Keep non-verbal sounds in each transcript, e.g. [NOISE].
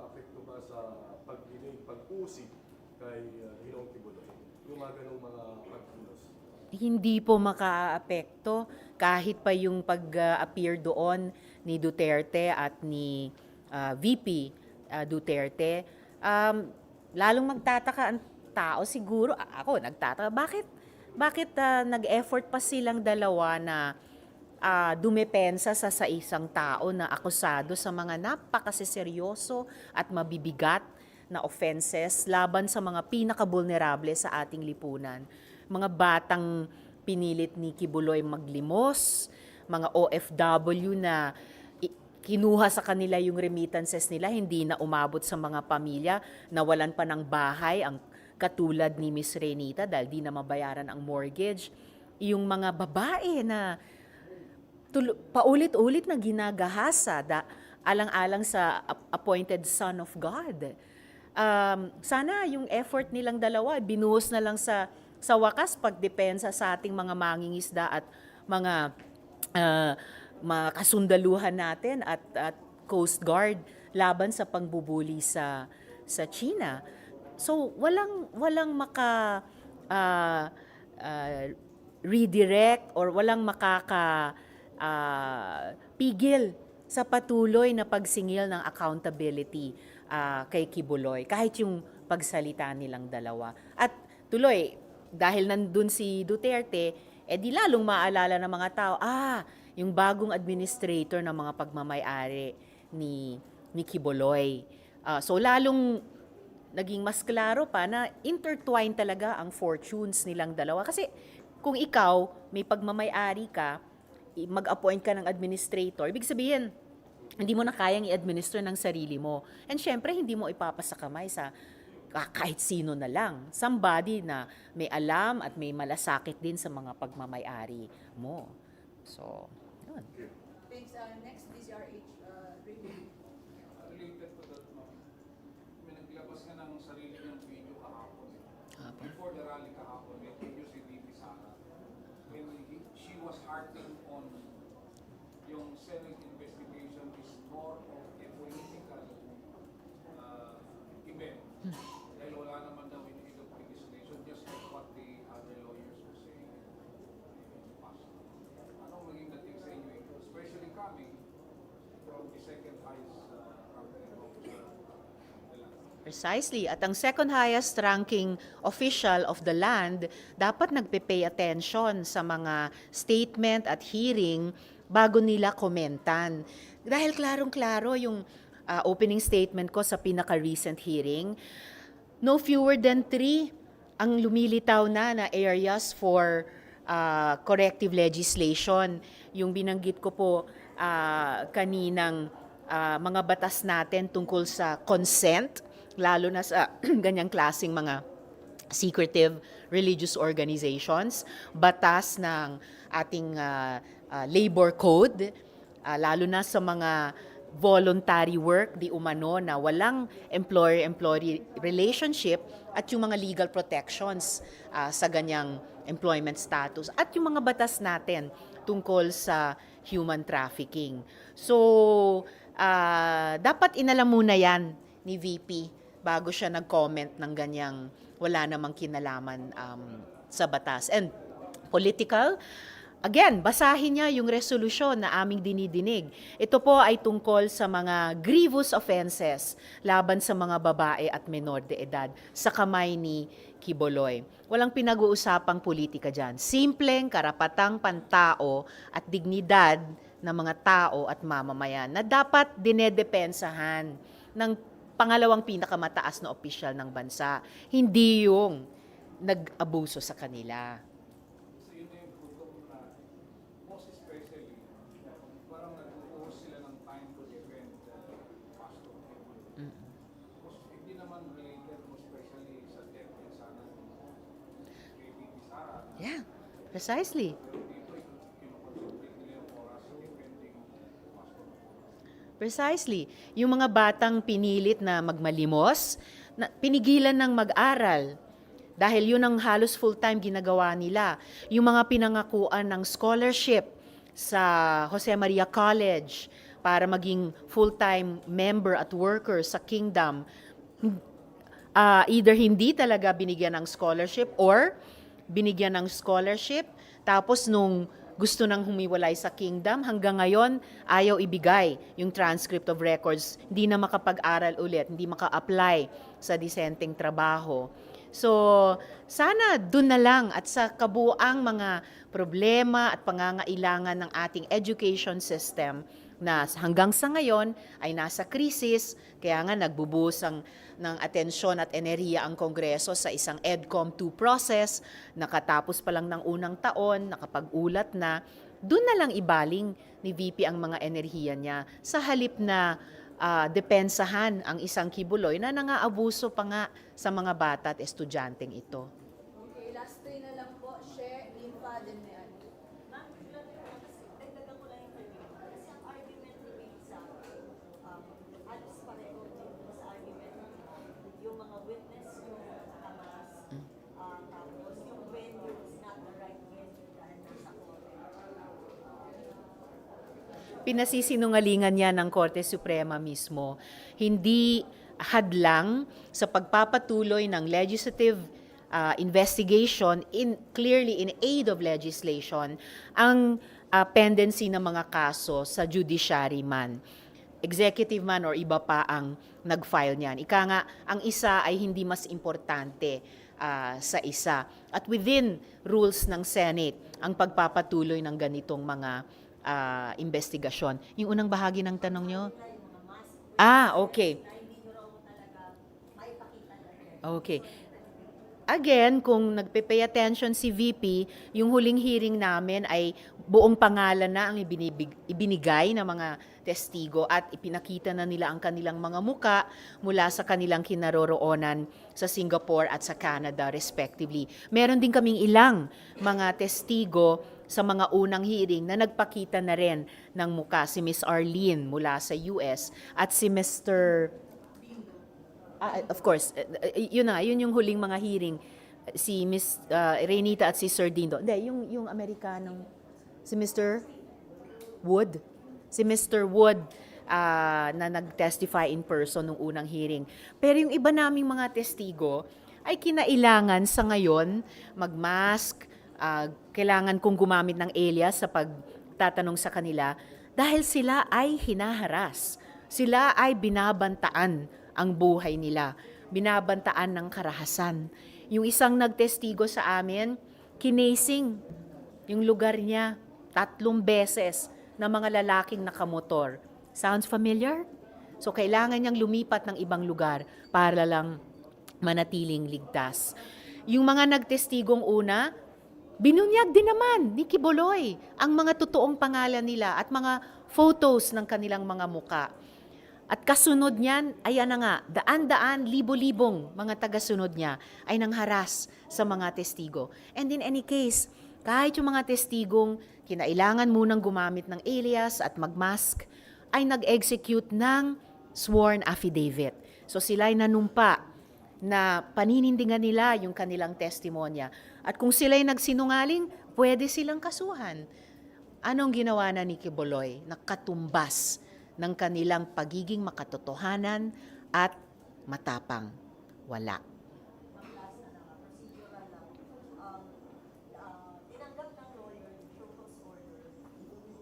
anyway maka-apekto ba sa pagdinig, pag-usig kay uh, Ginoong Kibuloy? Yung mga ganong mga pagkilos. hindi po makaapekto kahit pa yung pag-appear doon ni Duterte at ni ah, VP ah, Duterte. Um, lalong magtataka ang tao siguro, ako nagtataka, bakit, bakit ah, nag-effort pa silang dalawa na ah, dumepensa sa, sa isang tao na akusado sa mga napakaseseryoso at mabibigat na offenses laban sa mga pinaka-vulnerable sa ating lipunan. Mga batang pinilit ni Kibuloy maglimos, mga OFW na kinuha sa kanila yung remittances nila, hindi na umabot sa mga pamilya, nawalan pa ng bahay, ang katulad ni Miss Renita dahil di na mabayaran ang mortgage. Yung mga babae na paulit-ulit na ginagahasa da, alang-alang sa ap- appointed son of God. Um, sana yung effort nilang dalawa, binuhos na lang sa, sa wakas pagdepensa sa ating mga mangingisda at mga ah, mga kasundaluhan natin at, at Coast Guard laban sa pangbubuli sa sa China. So walang walang maka ah, ah, redirect or walang makaka ah, pigil sa patuloy na pagsingil ng accountability ah, kay Kibuloy kahit yung pagsalita nilang dalawa. At tuloy, dahil nandun si Duterte, eh di lalong maalala ng mga tao, ah, yung bagong administrator ng mga pagmamayari ni, ni Kibuloy. Ah, so lalong naging mas klaro pa na intertwined talaga ang fortunes nilang dalawa. Kasi kung ikaw may pagmamayari ka, mag-appoint ka ng administrator, ibig sabihin, hindi mo na kayang i-administer ng sarili mo. And syempre, hindi mo ipapasa kamay sa ka- kahit sino na lang. Somebody na may alam at may malasakit din sa mga pagmamayari mo. So, yun. Thanks. Uh, next, DCRH uh, review. related to that, no? May naglabas ka ng sarili niyang video kahapon. Apo. Before the rally kahapon, may video si VP Sara. She was harping on yung Senate investigation is more of Precisely. At ang second highest ranking official of the land, dapat nagpe-pay attention sa mga statement at hearing bago nila komentan. Dahil klarong-klaro yung ah, opening statement ko sa pinaka-recent hearing, no fewer than three ang lumilitaw na na areas for ah, corrective legislation. Yung binanggit ko po ah, kaninang ah, mga batas natin tungkol sa consent, lalo na sa [CLEARS THROAT] ganyang klasing mga secretive religious organizations, batas ng ating ah, ah, labor code, ah, lalo na sa mga voluntary work di umano na walang employer-employee relationship at yung mga legal protections ah, sa ganyang employment status at yung mga batas natin tungkol sa human trafficking. So, ah, dapat inalam muna yan ni VP bago siya nag-comment ng ganyang wala namang kinalaman um, sa batas. And political, again, basahin niya yung resolusyon na aming dinidinig. Ito po ay tungkol sa mga grievous offenses laban sa mga babae at menor de edad sa kamay ni Kiboloy. Walang pinag-uusapang politika dyan. Simpleng karapatang pantao at dignidad ng mga tao at mamamayan na dapat dinedepensahan ng pangalawang pinakamataas na opisyal ng bansa. Hindi yung nag-abuso sa kanila. So yun Precisely. Yung mga batang pinilit na magmalimos, na, pinigilan ng mag-aral Dahil yun ang halos full-time ginagawa nila. Yung mga pinangakuan ng scholarship sa Jose Maria College para maging full-time member at worker sa kingdom, ah, either hindi talaga binigyan ng scholarship or binigyan ng scholarship tapos nung gusto nang humiwalay sa kingdom. Hanggang ngayon ayaw ibigay yung transcript of records. Hindi na makapag-aral ulit. Hindi maka-apply sa disenteng trabaho. So sana dun na lang at sa kabuang mga problema at pangangailangan ng ating education system na hanggang sa ngayon ay nasa krisis, kaya nga nagbubuhos ang, ng atensyon at enerhiya ang Kongreso sa isang EDCOM 2 process, nakatapos pa lang ng unang taon, nakapag-ulat na, doon na lang ibaling ni VP ang mga enerhiya niya. Sa halip na ah, depensahan ang isang kibuloy na nangaabuso pa nga sa mga bata at estudyanteng ito. Okay, last three na lang po. Share, Limpa, then Mean. Ma'am, dagdagan ko lang yung kanina. Kasi ang argument ni Vic sa um, halos pareho din sa argument yung mga witness yung Hamas, ah, tapos yung venue is not the right venue dahil nasa korte. Pinasisinungalingan niya ng Korte Suprema mismo. Hindi hadlang sa pagpapatuloy ng legislative uh, investigation in clearly in aid of legislation ang uh, pendency ng mga kaso sa judiciary man executive man or iba pa ang nag-file niyan. Ika nga, ang isa ay hindi mas importante ah, sa isa. At within rules ng Senate, ang pagpapatuloy ng ganitong mga ah, investigasyon. Yung unang bahagi ng tanong nyo? Ah, okay. Okay. Again, kung nagpe-pay attention si VP, yung huling hearing namin ay buong pangalan na ang ibinibig, ibinigay ng mga testigo at ipinakita na nila ang kanilang mga muka mula sa kanilang kinaroroonan sa Singapore at sa Canada respectively. Meron din kaming ilang mga testigo sa mga unang hearing na nagpakita na rin ng muka si Miss Arlene mula sa US at si Mr. Ah, of course, eh, eh, yun na, yun yung huling mga hearing si Miss uh, Renita at si Sir Dindo. Hindi, yung yung Amerikanong si Mr. Wood. Si Mr. Wood ah, na nag-testify in person nung unang hearing. Pero yung iba naming mga testigo ay kinailangan sa ngayon mag-mask, ah, kailangan kong gumamit ng alias sa pagtatanong sa kanila dahil sila ay hinaharas. Sila ay binabantaan ang buhay nila, binabantaan ng karahasan. Yung isang nagtestigo sa amin, kinasing yung lugar niya tatlong beses na mga lalaking nakamotor. Sounds familiar? So kailangan niyang lumipat ng ibang lugar para lang manatiling ligtas. Yung mga nagtestigong una, binunyag din naman ni Kiboloy ang mga totoong pangalan nila at mga photos ng kanilang mga muka. At kasunod niyan, ayan na nga, daan-daan, libo-libong mga tagasunod niya ay nangharas sa mga testigo. And in any case, kahit yung mga testigong kinailangan munang gumamit ng alias at magmask, ay nag-execute ng sworn affidavit. So sila ay nanumpa na paninindigan nila yung kanilang testimonya. At kung sila ay nagsinungaling, pwede silang kasuhan. Anong ginawa na ni Kiboloy? Nakatumbas ng kanilang pagiging makatotohanan at matapang. Wala. procedural lang. Um, ah, tinanggap ng lawyer yung show cause order.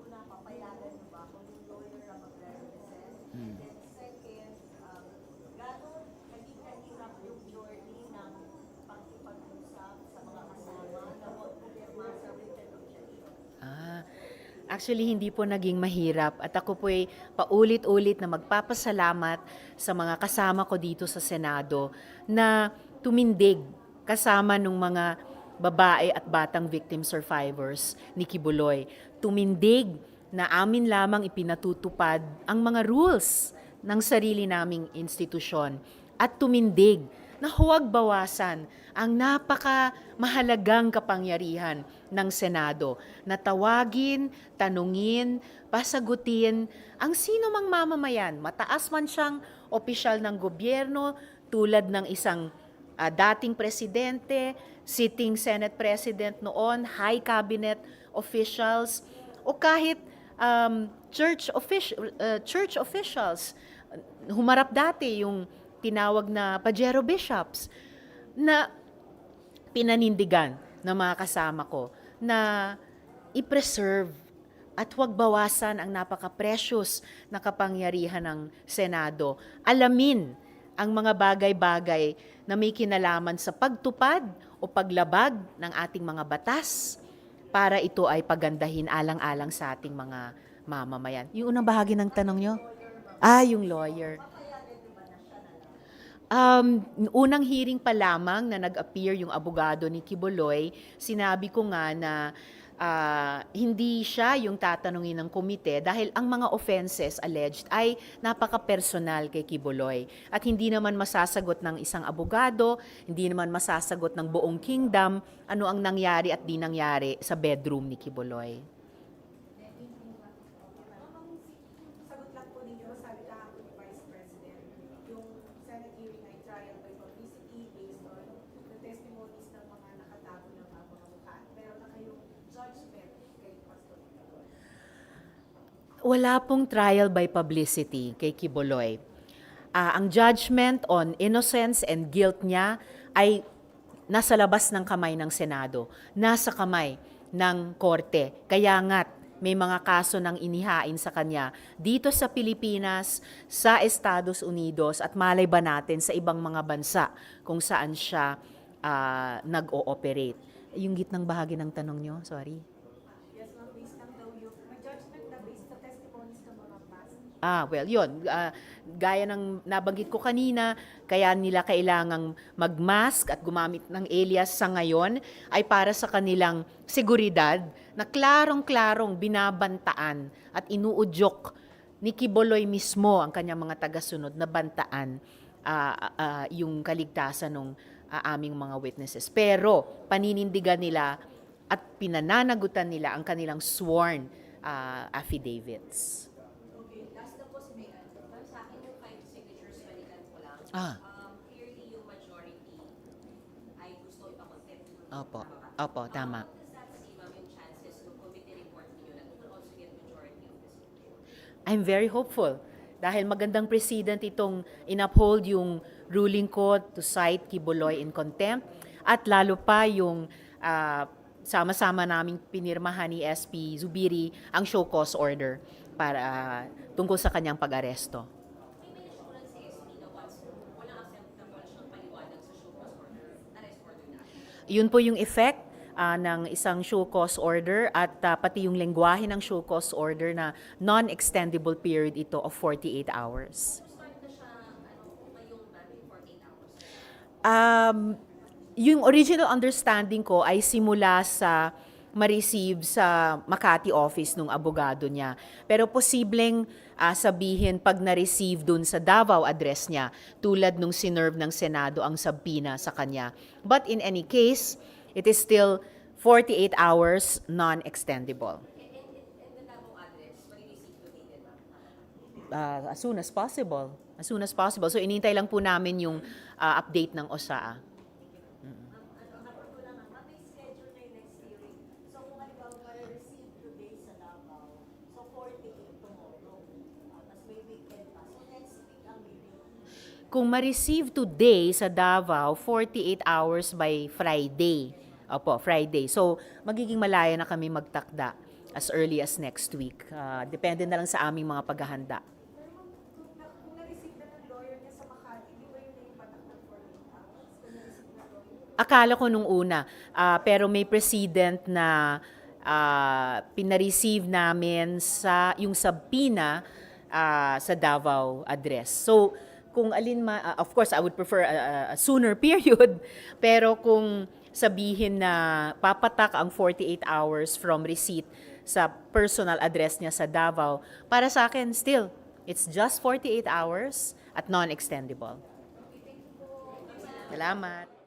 Una, papayagan mo ba kung yung lawyer ang magre-represent? And then second, um, gano'n naging kahirap yung journey ng pakikipag-usap sa mga kasama na huwag pumirma sa written objection? Ah, actually hindi po naging mahirap at ako po ay paulit-ulit na magpapasalamat sa mga kasama ko dito sa Senado na tumindig kasama ng mga babae at batang victim survivors ni Kibuloy. Tumindig na amin lamang ipinatutupad ang mga rules ng sarili naming institusyon at tumindig na huwag bawasan ang napaka mahalagang kapangyarihan ng Senado na tawagin, tanungin, pasagutin ang sino mang mamamayan, mataas man siyang opisyal ng gobyerno tulad ng isang ah, dating presidente, sitting Senate President noon, high cabinet officials, o kahit um, church, official, church officials. Humarap dati yung tinawag na Pajero Bishops na pinanindigan ng mga kasama ko na i-preserve at huwag bawasan ang napaka-precious na kapangyarihan ng Senado. Alamin ang mga bagay-bagay na may kinalaman sa pagtupad o paglabag ng ating mga batas para ito ay pagandahin alang-alang sa ating mga mamamayan. Yung unang bahagi ng tanong nyo? Ah, yung lawyer. Um, unang hearing pa lamang na nag-appear yung abogado ni Kiboloy, sinabi ko nga na ah, hindi siya yung tatanungin ng komite dahil ang mga offenses alleged ay napaka-personal kay Kiboloy. At hindi naman masasagot ng isang abogado, hindi naman masasagot ng buong kingdom ano ang nangyari at di nangyari sa bedroom ni Kiboloy. Sagot lang po ninyo, sabi kahapon ni Vice President, yung Senate hearing ay trial by publicity based on the testimonies ng mga nakatago ng mga mga mukha. Meron na kayong judgment kay Pastor Kibuloy. Wala pong trial by publicity kay Kiboloy. Ah, ang judgment on innocence and guilt niya ay nasa labas ng kamay ng Senado, nasa kamay ng korte. Kaya nga't may mga kaso ng inihain sa kanya dito sa Pilipinas, sa Estados Unidos at malay ba natin sa ibang mga bansa kung saan siya ah, nag-ooperate. Yung gitnang bahagi ng tanong nyo, sorry. Yes, ma'am, based lang daw yung, may judgment na based sa testimonies ng mga past. Ah, well, yun. Ah, gaya ng nabanggit ko kanina, kaya nila kailangang mag-mask at gumamit ng alias sa ngayon ay para sa kanilang seguridad na klarong-klarong binabantaan at inuudyok ni Kiboloy mismo ang kanyang mga tagasunod na bantaan ah, ah, yung kaligtasan ng aming mga witnesses. Pero paninindigan nila at pinananagutan nila ang kanilang sworn ah, affidavits. Okay, last na po si Megan. Ma'am, sa akin yung five signatures, balikan ko lang. Ah. Um, clearly yung majority ay gusto ipakontempt. Opo. Opo, tama. How does that see, ma'am, yung chances ng committee report niyo that will also get majority of this? I'm very hopeful dahil magandang precedent itong inuphold yung ruling ko to cite Kiboloy in contempt at lalo pa yung ah, sama-sama naming pinirmahan ni SP Zubiri ang show cause order para ah, tungkol sa kanyang pag-aresto. May may assurance si SP na once walang acceptable siyang paliwanag sa show cause order, arrest order na. Yun po yung effect ah, ng isang show cause order at ah, pati yung lengguwahe ng show cause order na non-extendable period ito of 48 hours. So start na siya, ano, ngayong natin 48 hours. Um, yung original understanding ko ay simula sa ma-receive sa Makati office nung abogado niya. Pero posibleng ah, sabihin pag na-receive dun sa Davao address niya, tulad nung sinerve ng Senado ang subpoena sa kanya. But in any case, it is still 48 hours non-extendable. Uh, as soon as possible. As soon as possible. So inintay lang po namin yung ah, update ng OSA. Ma'am, ano, kapag ko lang, ma'am, may schedule na yung next hearing. So kung halimbawa, ma-receive today sa Davao, so 48 tomorrow. Uh, Tapos may weekend pa. So next week ang hearing. Kung ma-receive today sa Davao, 48 hours by Friday. Opo, Friday. So, magiging malaya na kami magtakda as early as next week. Ah, depende na lang sa aming mga paghahanda. Pero ma'am, kung, na, kung na-receive na ng lawyer niya sa Makati, di ba yun na yung patak ng 48 hours? Kung na-receive na lawyer? Akala ko nung una, ah, pero may precedent na ah, pina-receive namin sa yung subpoena ah, sa Davao address. So, kung alin ma, ah, of course, I would prefer a- a sooner [LAUGHS] period, pero kung sabihin na papatak ang 48 hours from receipt sa personal address niya sa Davao, para sa akin, still, it's just 48 hours at non-extendable. Salamat.